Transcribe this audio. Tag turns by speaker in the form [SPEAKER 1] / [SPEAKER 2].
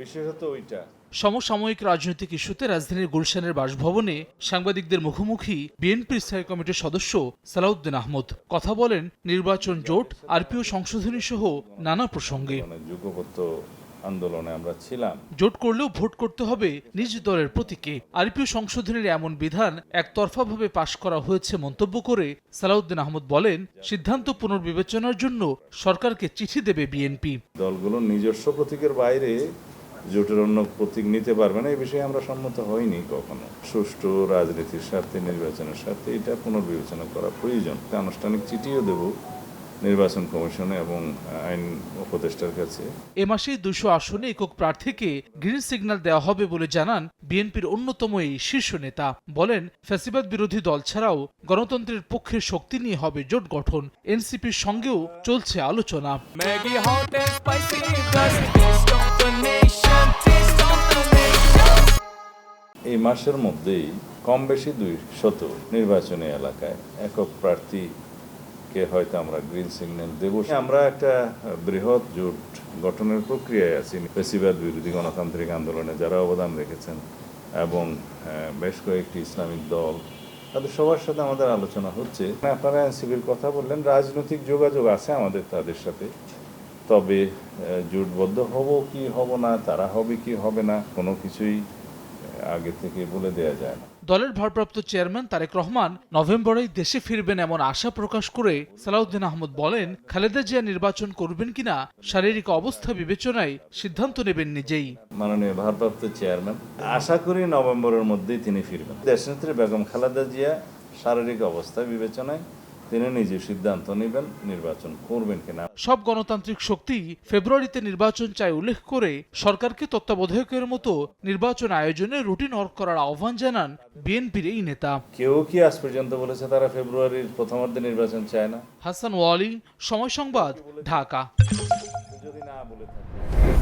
[SPEAKER 1] বিশেষত ওইটা।
[SPEAKER 2] সমসাময়িক রাজনৈতিক ইস্যুতে রাজধানীর গুলশানের বাসভবনে সাংবাদিকদের মুখোমুখি বিএনপির স্থায়ী কমিটির সদস্য সালাউদ্দিন আহমদ। কথা বলেন নির্বাচন জোট আরপিও সংশোধনী সহ নানা প্রসঙ্গে।
[SPEAKER 1] মানে আন্দোলনে আমরা ছিলাম।
[SPEAKER 2] জোট করলেও ভোট করতে হবে নিজ দলের প্রতীকে। আরপিও সংশোধনের এমন বিধান একতরফাভাবে পাশ করা হয়েছে মন্তব্য করে সালাউদ্দিন আহমদ বলেন সিদ্ধান্ত পুনর্বিবেচনার জন্য সরকারকে চিঠি দেবে বিএনপি।
[SPEAKER 1] দলগুলো নিজস্ব প্রতীকের বাইরে জোটের অন্য প্রতীক নিতে পারবে না এই বিষয়ে আমরা সম্মত হইনি কখনো। সুষ্ঠু রাজনীতির স্বার্থে নির্বাচনের স্বার্থে এটা পুনর্বিবেচনা করা প্রয়োজন। আনুষ্ঠানিক চিঠিও দেব নির্বাচন কমিশনে এবং আইন উপদেষ্টার কাছে।
[SPEAKER 2] এ মাসেই দুশো আসনে একক প্রার্থীকে গ্রিন সিগন্যাল দেওয়া হবে বলে জানান বিএনপির অন্যতম এই শীর্ষ নেতা। বলেন ফ্যাসিবাদ বিরোধী দল ছাড়াও গণতন্ত্রের পক্ষের শক্তি নিয়ে হবে জোট গঠন। এনসিপির সঙ্গেও চলছে আলোচনা।
[SPEAKER 1] এই মাসের মধ্যেই কম বেশি দুই শত নির্বাচনী এলাকায় একক প্রার্থীকে হয়তো আমরা গ্রিন সিগন্যাল দেব। আমরা একটা বৃহৎ জোট গঠনের প্রক্রিয়ায় আছি। পেশিবাদ বিরোধী গণতান্ত্রিক আন্দোলনে যারা অবদান রেখেছেন এবং বেশ কয়েকটি ইসলামিক দল তাদের সবার সাথে আমাদের আলোচনা হচ্ছে। আপনারা এনসিবির কথা বললেন রাজনৈতিক যোগাযোগ আছে আমাদের তাদের সাথে। তবে জোটবদ্ধ হব কি হব না তারা হবে কি হবে না কোনো কিছুই আগে থেকে বলে দেয়া যায় না।
[SPEAKER 2] দলের ভারপ্রাপ্ত চেয়ারম্যান তারেক রহমান নভেম্বরেই দেশে ফিরবেন এমন আশা প্রকাশ করে সালাউদ্দিন আহমদ বলেন খালেদা জিয়া নির্বাচন করবেন কিনা শারীরিক অবস্থা বিবেচনায় সিদ্ধান্ত নেবেন নিজেই।
[SPEAKER 1] মাননীয় ভারপ্রাপ্ত চেয়ারম্যান আশা করি নভেম্বরের মধ্যেই তিনি ফিরবেন। দেশনেত্রী বেগম খালেদা জিয়া শারীরিক অবস্থা বিবেচনায় তিনি নিজে সিদ্ধান্ত নেবেন নির্বাচন করবেন কিনা।
[SPEAKER 2] সব গণতান্ত্রিক শক্তি ফেব্রুয়ারিতে নির্বাচন চাই উল্লেখ করে সরকারকে তত্ত্বাবধায়কের মতো নির্বাচন আয়োজনে রুটিন অর্ক করার আহ্বান জানান বিএনপির এই নেতা।
[SPEAKER 1] কেউ কি আজ পর্যন্ত বলেছে তারা ফেব্রুয়ারির প্রথমার্ধে নির্বাচন চায় না?
[SPEAKER 2] হাসান ওয়ালি সময় সংবাদ ঢাকা।
[SPEAKER 1] যদি না বলে থাকে।